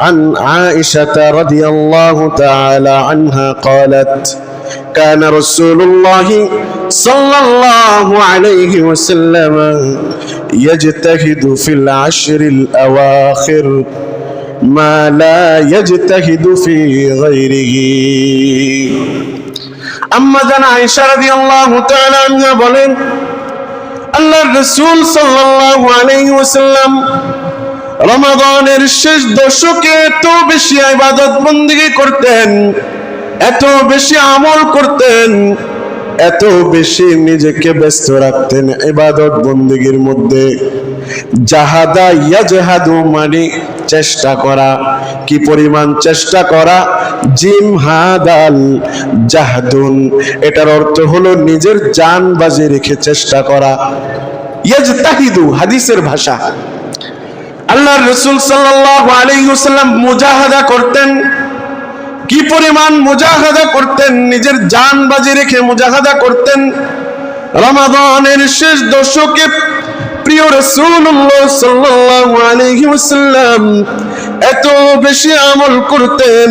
عن عائشة رضي الله تعالى عنها قالت كان رسول الله صلى الله عليه وسلم يجتهد في العشر الأواخر ما لا يجتهد في غيره. أما ذن عائشة رضي الله تعالى عنها بلين الله الرسول صلى الله عليه وسلم রমাদানের শেষ দশকে এত বেশি ইবাদত বন্দিগি করতেন, এত বেশি আমল করতেন, এত বেশি নিজেকে ব্যস্ত রাখতেন ইবাদত বন্দিগির মধ্যে। জাহাদা ইয়াজহাদু মানে চেষ্টা করা। কি পরিমাণ চেষ্টা করা? জিম হাদাল জাহাদুন। এটার অর্থ হলো নিজের জান বাজি রেখে চেষ্টা করা। ইয়াজতাহিদু হাদিসের ভাষা। আল্লাহর রসুল সাল্লাহ মুজাহাদা করতেন। কি পরিমাণ মুজাহাদা করতেন, নিজের জান বাজি রেখে মুজাহাদা করতেন। রমাদানের শেষ দশকে প্রিয় রসুল্লাহ সাল্লাল্লাহু আলাইহি এত বেশি আমল করতেন।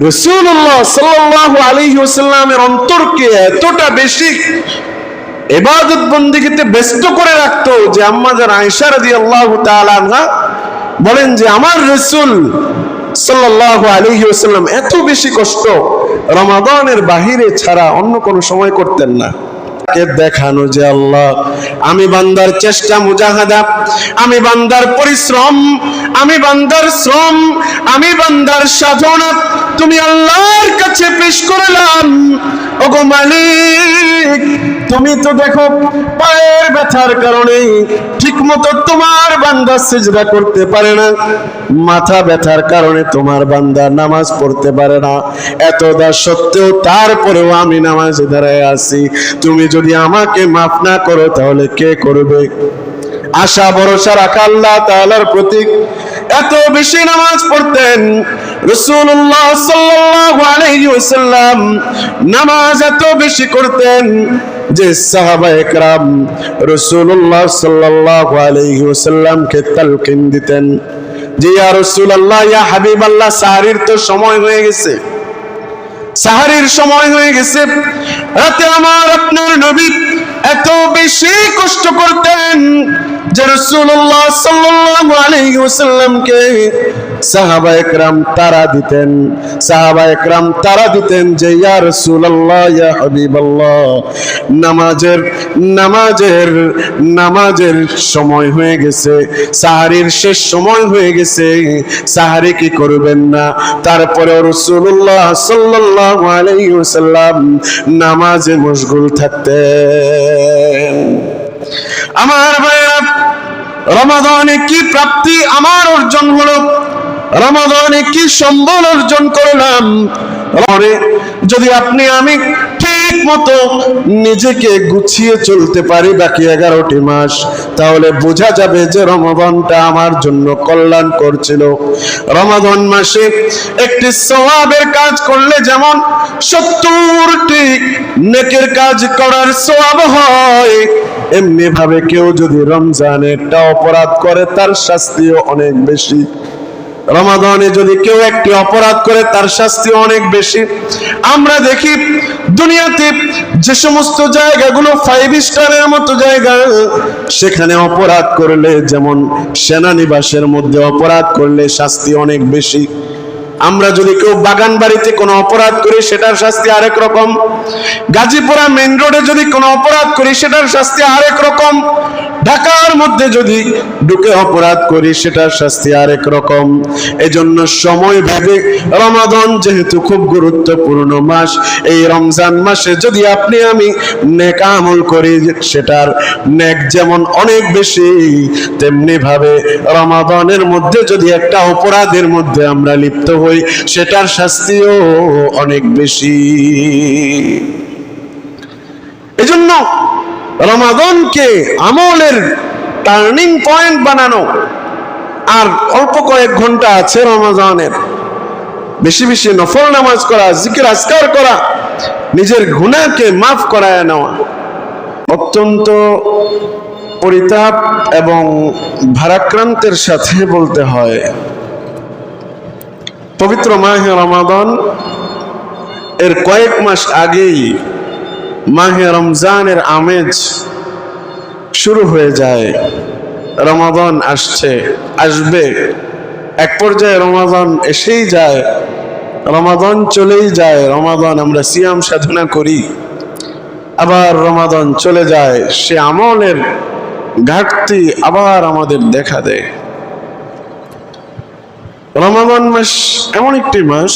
রসুল্লাহ সাল্লাহ আলাইহি হুসাল্লামের অন্তরকে এতটা বেশি এবাদত বন্দিগিতে ব্যস্ত করে রাখতো যে আমাদের আয়সার দি আল্লাহ আনহা বলেন যে আমার রসুল সাল্লাহ আলী হুসাল্লাম এত বেশি কষ্ট রমাদানের বাহিরে ছাড়া অন্য কোনো সময় করতেন না। দেখানো যে আল্লাহ, আমি বান্দার চেষ্টা মুজাহাদা, আমি বান্দার পরিশ্রম, আমি বান্দার শ্রম, আমি বান্দার সাধনা তুমি আল্লাহর কাছে পেশ করলাম। ওগো মালিক তুমি তো দেখো পায়ের ব্যথার কারণে ঠিক মতো তোমার বান্দা সিজদা করতে পারে না। মাথা ব্যথার কারণে তোমার বান্দা নামাজ পড়তে পারে না। এত দা সত্ত্বেও তারপরেও আমি নামাজে দাঁড়ায় আছি। তুমি যদি আমাকে মাফ না করো তাহলে কে করবে? আশা, ভরসা রাখা আল্লাহ তাআলার প্রতি এত বেশি নামাজ পড়তেন রাসূলুল্লাহ সাল্লাল্লাহু আলাইহি ওয়াসাল্লাম। নামাজ এত বেশি করতেন। যে সাহাবা একরাম রসুল্লাহ সাল্লাহ আলহিউসাল্লামকে তালকিন দিতেন যে, ইয়া আল্লাহ ইয়া হাবিব আল্লাহ সাহারির তো সময় হয়ে গেছে। সাহারির সময় হয়ে গেছে। রাতে আমার আপনার নবী এত বেশি কষ্ট করতেন নামাজের সময় হয়ে গেছে, সাহারির শেষ সময় হয়ে গেছে, সাহারি কি করবেন না? তারপরে রাসূলুল্লাহ সাল্লাল্লাহু আলাইহি নামাজে মশগুল থাকতেন। আমার ভাইরা রমাদানে কি প্রাপ্তি আমার অর্জন হলো? রমাদানে কি সম্বল অর্জন করলাম? যদি আপনি আমি ঠিক মতো নিজেকে গুছিয়ে চলতে পারি বাকি এগারোটি মাস, তাহলে বোঝা যাবে যে রমাদানটা আমার জন্য কল্যাণ করছিল। রমাদান মাসে একটি সওয়াবের কাজ করলে যেমন সত্তরটি নেকের কাজ করার সওয়াব হয় এমনি ভাবে কেউ যদি রমজানে একটা অপরাধ করে, তার শাস্তিও অনেক বেশি। রমাদানে যদি কেউ একটি অপরাধ করে, তার শাস্তি অনেক বেশি। আমরা দেখি, দুনিয়াতে যে সমস্ত জায়গাগুলো ফাইভ স্টারের মতো জায়গা, সেখানে অপরাধ করলে, যেমন সেনানিবাসের মধ্যে অপরাধ করলে শাস্তি অনেক বেশি। আমরা যদি কেউ বাগান বাড়িতে কোনো অপরাধ করি, সেটার শাস্তি আরেক রকম। গাজীপুরা মেইন রোডে যদি কোনো অপরাধ করি, সেটার শাস্তি আরেক রকম। ঢাকার মধ্যে যদি ঢুকে অপরাধ করি, সেটার শাস্তি আরেক রকম। এজন্য সময় ভেবে রমাদন যেহেতু খুব গুরুত্বপূর্ণ মাস, এই রমজান মাসে যদি আপনি আমি নেক আমল করি, সেটার নেক যেমন অনেক বেশি তেমনি ভাবে রমাদানের মধ্যে যদি একটা অপরাধের মধ্যে আমরা লিপ্ত হই হই, সেটার শাস্তিও অনেক বেশি। এজন্য রমাদনকে আমলের টার্নিং পয়েন্ট বানানো, আর অল্প কয়েক ঘণ্টা আছে রমাজানের বেশি বেশি নফল নামাজ করা, জিকির, আজকার করা, নিজের গুণাকে মাফ করায় নেওয়া। অত্যন্ত পরিতাপ এবং ভারাক্রান্তের সাথে বলতে হয়। পবিত্র মাহে রমাদান, এর কয়েক মাস আগেই মাহে রমজানের আমেজ শুরু হয়ে যায়। রমাদান আসছে, আসবে। এক পর্যায়ে রমাদান এসেই যায়, রমাদান চলেই যায়, রমাদান আমরা সিয়াম সাধনা করি। আবার রমাদান চলে যায়, সে আমলের ঘাটতি আবার আমাদের দেখা দেয়। রমাদান মাস এমন একটি মাস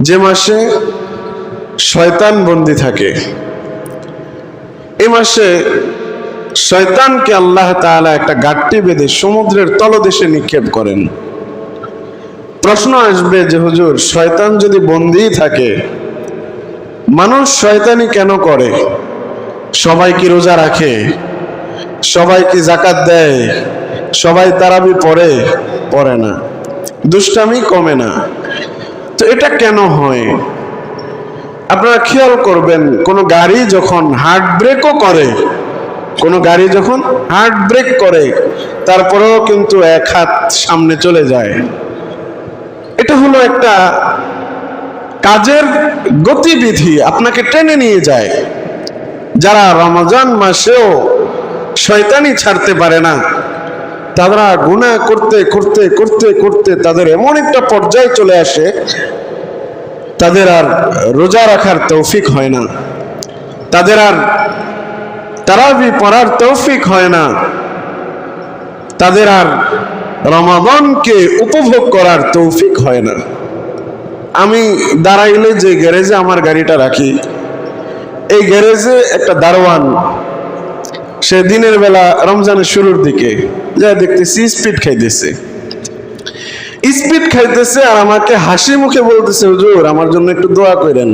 যে মাসে শয়তান বন্দি থাকে। এ মাসে শয়তানকে আল্লাহ তাআলা একটা গাট্টি বেঁধে সমুদ্রের তলদেশে নিক্ষেপ করেন। প্রশ্ন আসবে যে হুজুর, শয়তান যদি বন্দি থাকে, মানুষ শয়তানি কেন করে? সবাই কি রোজা রাখে? সবাই কি জাকাত দেয়? সবাই তারাবি পড়ে পড়ে না। দুষ্টামি কমে না। তো এটা কেন হয়? আপনারা খেয়াল করবেন, কোনো গাড়ি যখন হার্ট ব্রেকও করে, কোনো গাড়ি যখন হার্ট ব্রেক করে, তারপরেও কিন্তু এক হাত সামনে চলে যায়। এটা হলো একটা কাজের গতিবিধি, আপনাকে টেনে নিয়ে যায়। যারা রমজান মাসেও শয়তানি ছাড়তে পারে না তারা গুণা করতে করতে করতে করতে তাদের এমন একটা পর্যায়ে চলে আসে, তাদের আর রোজা রাখার তৌফিক হয় না। তাদের আর তারাবি পড়ার তৌফিক হয় না। তাদের আর রমাদানকে উপভোগ করার তৌফিক হয় না। আমি দাঁড়াইলে যে গ্যারেজে আমার গাড়িটা রাখি, এই গ্যারেজে একটা দারোয়ান, সে দিনের বেলা রমজানের শুরুর দিকে যা দেখতেছি স্পিড খাইতেছে। স্পিড খাইতেছে আর আমাকে হাসি মুখে বলতেছে, হুজুর, আমার জন্য একটু দোয়া করেন।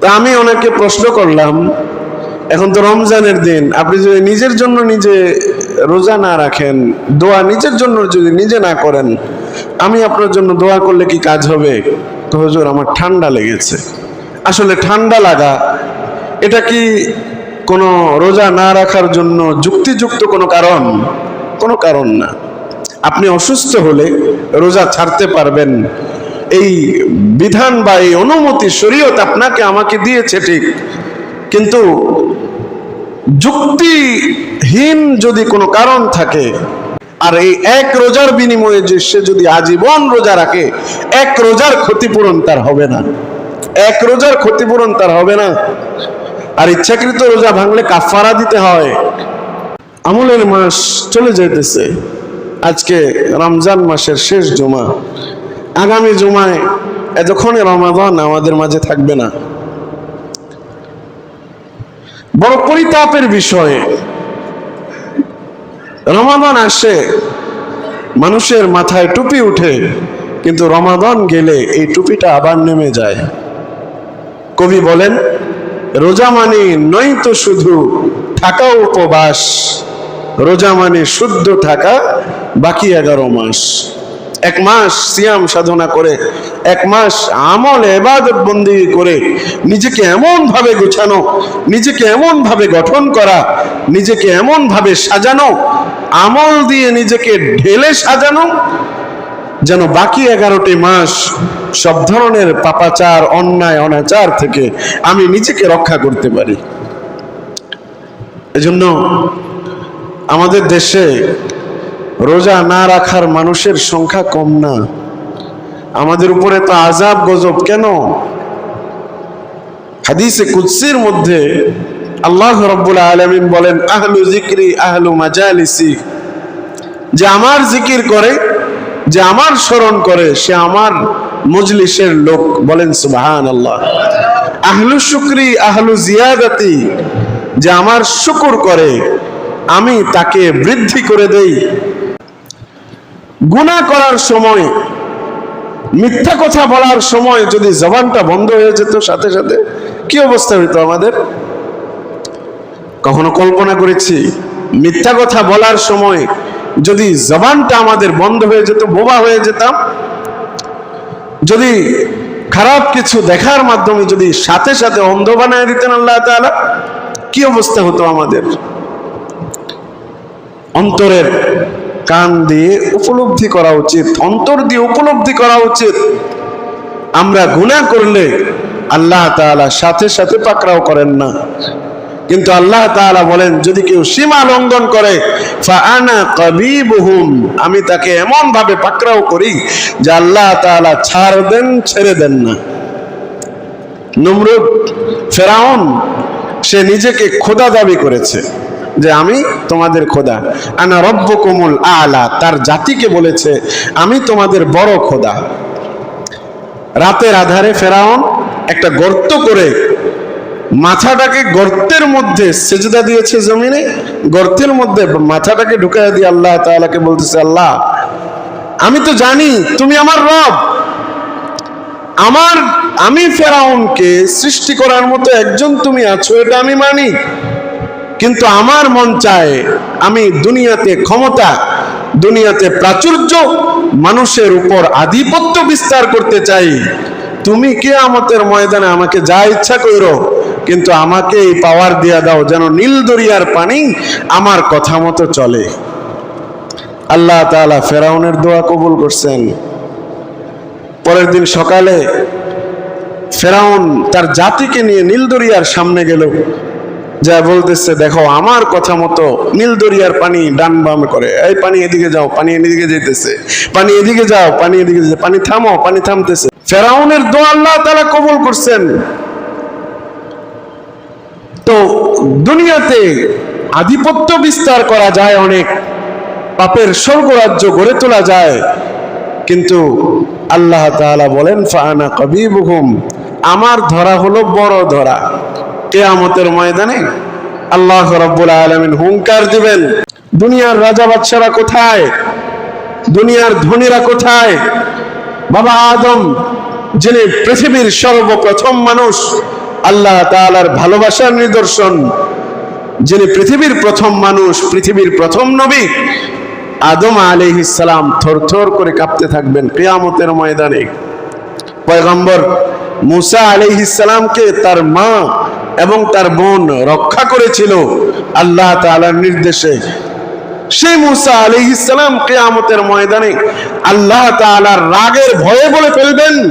তা আমি ওনাকে প্রশ্ন করলাম, এখন তো রমজানের দিন, আপনি যদি নিজের জন্য নিজে রোজা না রাখেন, দোয়া নিজের জন্য যদি নিজে না করেন, আমি আপনার জন্য দোয়া করলে কি কাজ হবে? তো হুজুর, আমার ঠান্ডা লেগেছে। আসলে ঠান্ডা লাগা, এটা কি কোনো রোজা না রাখার জন্য যুক্তিযুক্ত কোনো কারণ? কোনো কারণ না। আপনি অসুস্থ হলে রোজা ছাড়তে পারবেন। এই বিধান বা এই অনুমতি, শরীয়ত আপনাকে আমাকে দিয়েছে ঠিক। কিন্তু যুক্তিহীন যদি কোনো কারণ থাকে, আর এই এক রোজার বিনিময়ে যে সে যদি আজীবন রোজা রাখে, এক রোজার ক্ষতিপূরণ তার হবে না। এক রোজার ক্ষতিপূরণ তার হবে না। আর ইচ্ছাকৃত রোজা ভাঙলে কাফারা দিতে হয়। আমলের মাস চলে যেতেছে আজকে রমজান মাসের শেষ জমা। আগামী জুমায় এতক্ষণে রমাদান আমাদের মাঝে থাকবে না। বড় পরিতাপের বিষয়ে। রমাদান আসে, মানুষের মাথায় টুপি উঠে, কিন্তু রমাদান গেলে এই টুপিটা আবার নেমে যায়। কবি বলেন রোজা মানে নয় তো শুধু থাকা উপবাস, রোজা মানে শুদ্ধ থাকা বাকি এগারো মাস। এক মাস সিয়াম সাধনা করে, এক মাস আমল এবাদত বন্দি করে নিজেকে এমন ভাবে গুছানো, নিজেকে এমন ভাবে গঠন করা, নিজেকে এমন ভাবে সাজানো, আমল দিয়ে নিজেকে ঢেলে সাজানো যেন বাকি এগারোটি মাস সব ধরনের পাপাচার, অন্যায়, অনাচার থেকে আমি নিজেকে রক্ষা করতে পারি। এজন্য আমাদের দেশে রোজা না রাখার মানুষের সংখ্যা কম না। আমাদের উপরে তো আজাব গজব কেন? হাদিসে কুৎসির মধ্যে আল্লাহ রব্বুল আলমিন বলেন, আহলু জিক্রি আহলু মাজালিসি। যে আমার জিকির করে যে আমার স্মরণ করে, সে আমার মজলিসের লোক বলেন সুবাহান আল্লাহ আহলু শুক্রি, আহলু জিয়াদাতি, যে আমার শুকুর করে, আমি তাকে বৃদ্ধি করে দেই। গুনাহ করার সময়, মিথ্যা কথা বলার সময় যদি জবানটা বন্ধ হয়ে যেত, সাথে সাথে কি অবস্থা হইতো আমাদের? কখনো কল্পনা করেছি, মিথ্যা কথা বলার সময় যদি জবানটা আমাদের বন্ধ হয়ে যেত, বোবা হয়ে যেতাম, যদি খারাপ কিছু দেখার মাধ্যমে যদি সাথে সাথে অন্ধ বানায় দিতেন আল্লাহ তাআলা, কি অবস্থা হতো আমাদের? অন্তরের কান দিয়ে উপলব্ধি করা উচিত, অন্তর দিয়ে উপলব্ধি করা উচিত। আমরা গুনাহ করলে আল্লাহ তাআলা সাথে সাথে পাকড়াও করেন না। কিন্তু আল্লাহ তাআলা বলেন, যদি কেউ সীমা লঙ্ঘন করে আমি তাকে এমন ভাবে পাকড়াও করি যে আল্লাহ তাআলা ছাড় দেন, ছেড়ে দেন না। নমরুদ, ফেরাউন, সে নিজেকে খোদা দাবি করেছে যে আমি তোমাদের খোদা। আনা রব্বকুমুল আলা, তার জাতিকে বলেছে, আমি তোমাদের বড় খোদা। রাতের আধারে ফেরাউন একটা গর্ত করে মাথাটাকে গর্তের মধ্যে সেজদা দিয়েছে জমিনে, গর্তের মধ্যে মাথাটাকে ঢুকাই দিয়ে আল্লাহ তাআলাকে বলতেছে, আল্লাহ, আমি তো জানি তুমি আমার রব। আমার, আমি ফেরাউনকে সৃষ্টি করার মতো একজন তুমি আছো, এটা আমি মানি। কিন্তু আমার মন চায় আমি দুনিয়াতে ক্ষমতা, দুনিয়াতে প্রাচুর্য, মানুষের উপর আধিপত্য বিস্তার করতে চাই। তুমি কে আমাদের ময়দানে আমাকে যা ইচ্ছা করো কিন্তু আমাকে এই পাওয়ার দিয়া দাও যেন নীল দরিয়ার পানি আমার কথা মতো চলে। আল্লাহ তাআলা ফেরাউনের দোয়া কবুল করছেন। পরের দিন সকালে ফেরাউন তার জাতিকে নিয়ে নীল দরিয়ার সামনে গেল। যা বলতেছে, দেখো, আমার কথা মতো নীল দরিয়ার পানি ডান বাম করে। এই পানি এদিকে যাও, পানি এদিকে যেতেছে পানি এদিকে যাও, পানি এদিকে পানি থামো, পানি থামতেছে। ফেরাউনের দোয়া আল্লাহ তালা কবুল করছেন। তো দুনিয়াতে আধিপত্য বিস্তার করা যায়, অনেক পাপের স্বর্গরাজ্য গড়ে তোলা যায়। কিন্তু আল্লাহ তাআলা বলেন ফানা কবিবুহুম আমার ধরা হলো বড় ধরা। কেয়ামতের ময়দানে আল্লাহ রাব্বুল আলামিন হুঙ্কার দিবেন, দুনিয়ার রাজা বাদশারা কোথায়? দুনিয়ার ধনীরা কোথায়? বাবা আদম, যিনি পৃথিবীর সর্বপ্রথম মানুষ আল্লাহ তাআলার ভালোবাসার নিদর্শন। যিনি পৃথিবীর প্রথম মানুষ, পৃথিবীর প্রথম নবী, আদম আলাইহিস সালাম থরথর করে কাঁপতে থাকবেন কেয়ামতের ময়দানে। পয়গম্বর মুসা আলাইহিস সালামকে তার মা এবং তার বোন রক্ষা করেছিল আল্লাহ তাআলার নির্দেশে। সেই মুসা আলাইহিস সালাম কিয়ামতের ময়দানে আল্লাহ তাআলার রাগের ভয়ে বলে ফেলবেন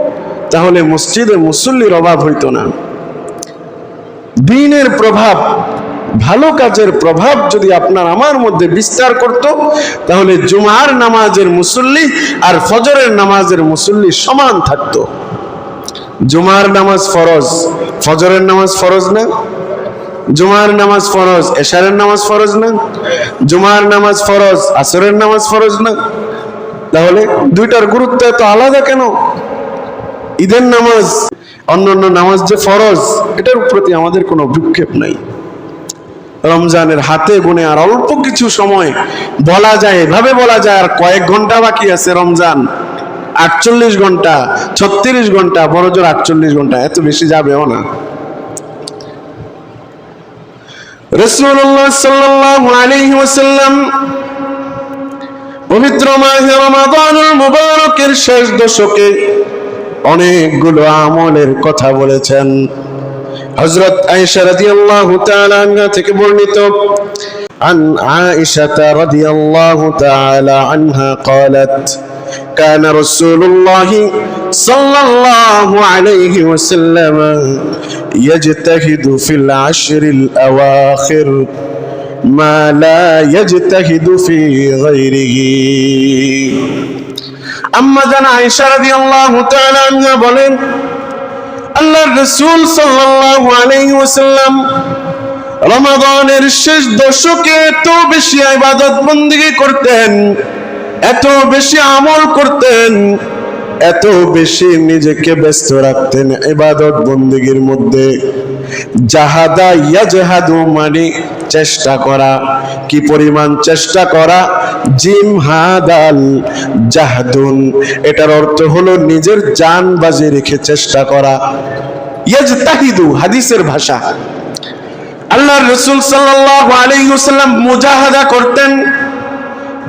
তাহলে মসজিদে মুসল্লির অভাব হইতো না। দিনের প্রভাব, ভালো কাজের প্রভাব যদি আপনার আমার মধ্যে বিস্তার করত, তাহলে জুমার নামাজের মুসল্লি আর ফজরের নামাজের মুসল্লি সমান থাকত। জুমার নামাজ ফরজ, ফজরের নামাজ ফরজ না? জুমার নামাজ ফরজ, এশারের নামাজ ফরজ না? জুমার নামাজ ফরজ, আসরের নামাজ ফরজ না? তাহলে দুইটার গুরুত্ব এত আলাদা কেন? ঈদের নামাজ, অন্যান্য নামাজ যে ফরজ, এটার প্রতি আমাদের কোনো বিক্ষেপ নাই। রমজানের হাতে গুনে আর অল্প কিছু সময় বলা যায়, এভাবে বলা যায়, আর কয়েক ঘণ্টা বাকি আছে রমজান। আটচল্লিশ ঘণ্টা, ছত্রিশ ঘণ্টা, বড় জোর আটচল্লিশ ঘণ্টা, এত বেশি যাবেও না। পবিত্র মাহে রমাদানুল মুবারকের শেষ দশকে অনেকগুলো আমলের কথা বলেছেন হযরত আয়েশা রাদিয়াল্লাহু তাআলা আনহা থেকে বর্ণিত عن عائشة رضي الله تعالى عنها قالت كان رسول الله صلى الله عليه وسلم يجتهد في العشر الأواخر ما لا يجتهد في غيره আম্মা জান আয়েশা রাদিয়াল্লাহু তাআলা আনহা বলেন, আল্লাহর রাসূল সাল্লাল্লাহু আলাইহি ওয়াসাল্লাম রমাদানের শেষ দশকে এত বেশি ইবাদত বন্দিগি করতেন, এত বেশি আমল করতেন, এত বেশি নিজেকে ব্যস্ত রাখতেন ইবাদত বন্দিগির মধ্যে। জাহাদা ইয়াজহাদু মানে চেষ্টা করা? কি পরিমাণ চেষ্টা করা? জিম হাদাল জাহাদুন। এটার অর্থ হলো নিজের জান বাজি রেখে চেষ্টা করা। ইয়াজতাহিদু হাদিসের ভাষা। আল্লাহর রসুল সাল্লাল্লাহু আলাইহি ওয়াসাল্লাম মুজাহাদা করতেন।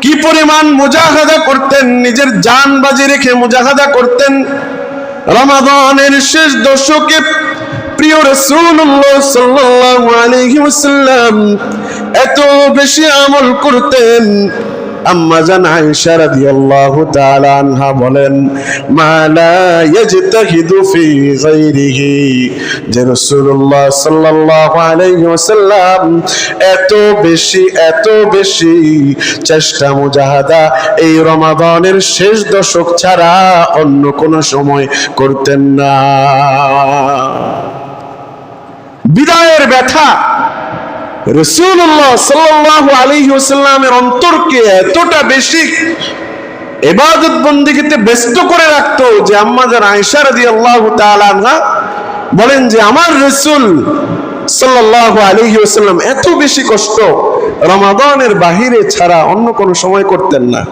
কি পরিমাণ মুজাহাদা করতেন? নিজের জান বাজি রেখে মুজাহাদা করতেন। রমাদানের শেষ দশকে প্রিয় রাসূলুল্লাহ সাল্লাল্লাহু আলাইহি ওয়াসাল্লাম, এত বেশি আমল করতেন। আম্মা জান আয়েশা রাদিয়াল্লাহু তাআলা আনহা বলেন, মা লা ইয়াজতাহিদু ফি গায়রিহি। যে রাসূলুল্লাহ সাল্লাল্লাহু আলাইহি ওয়াসাল্লাম, এত বেশি এত বেশি চেষ্টা মুজাহাদা এই রমাদানের শেষ দশক ছাড়া অন্য কোন সময় করতেন না। বিদায়ের ব্যথা। রসুল্লাহ সাল্লাল্লাহু আলাইহি ওয়াসাল্লামের অন্তরকে এতটা বেশি এবাদত বন্দিগিতে ব্যস্ত করে রাখতো যে আম্মাজান আয়েশা রাদিয়াল্লাহু তাআলা আনহা বলেন যে, আমার রসুল সাল্লাল্লাহু আলাইহি ওয়াসাল্লাম এত বেশি কষ্ট রমাদানের বাহিরে ছাড়া অন্য কোনো সময় করতেন না।